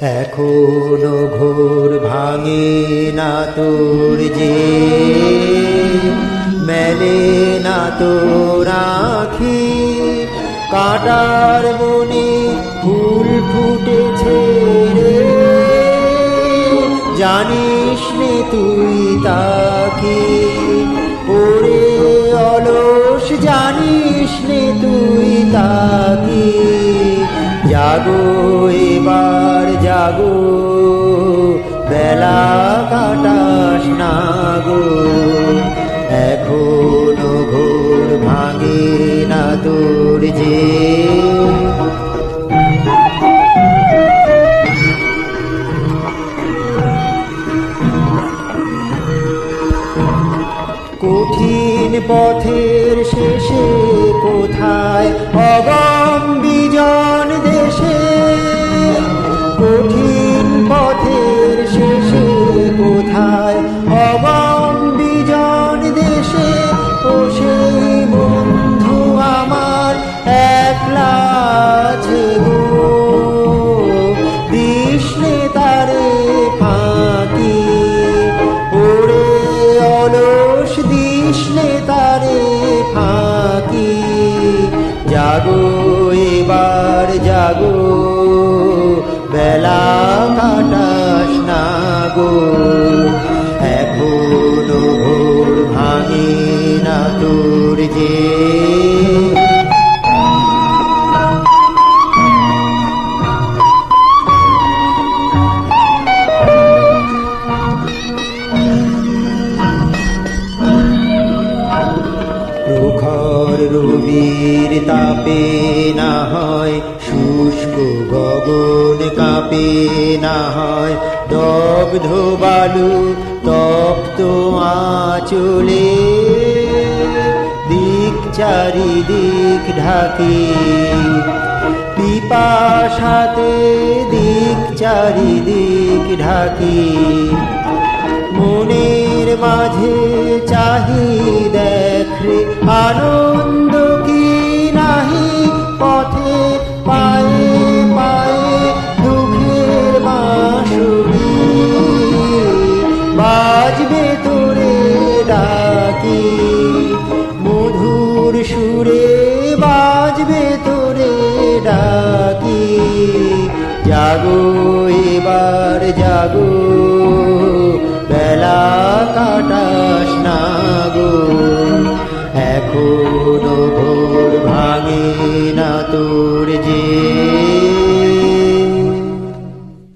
এখনও ঘোর ভাঙে না তোর যে, মেলে না তোর আখি। কাটার মনে ফুল ফুটেছে রে। জানিস নে তুই তাকে, ওরে অলস জানিস নে তুই তাকে। জাগো এবার জাগো বেলা কাটাস না গো এখনও ঘোর ভাঙে না তোর যে। কঠিন পথের শেষে কোথায় অগম বিজন না তোর যে। প্রখর রবির তাপে না হয়, শুষ্ক গগন কাঁপে না হয়। দগ্ধ বালু তপ্ত আঁচলে চারিদিক ঢাকে পিপাসাতে দিক চারিদিক ঢাকি। মনের মাঝে চাহি দেখ আনন্দ জাগো এবার জাগো বেলা কাটাস না গো এখনও ভোর ভাঙে না তো।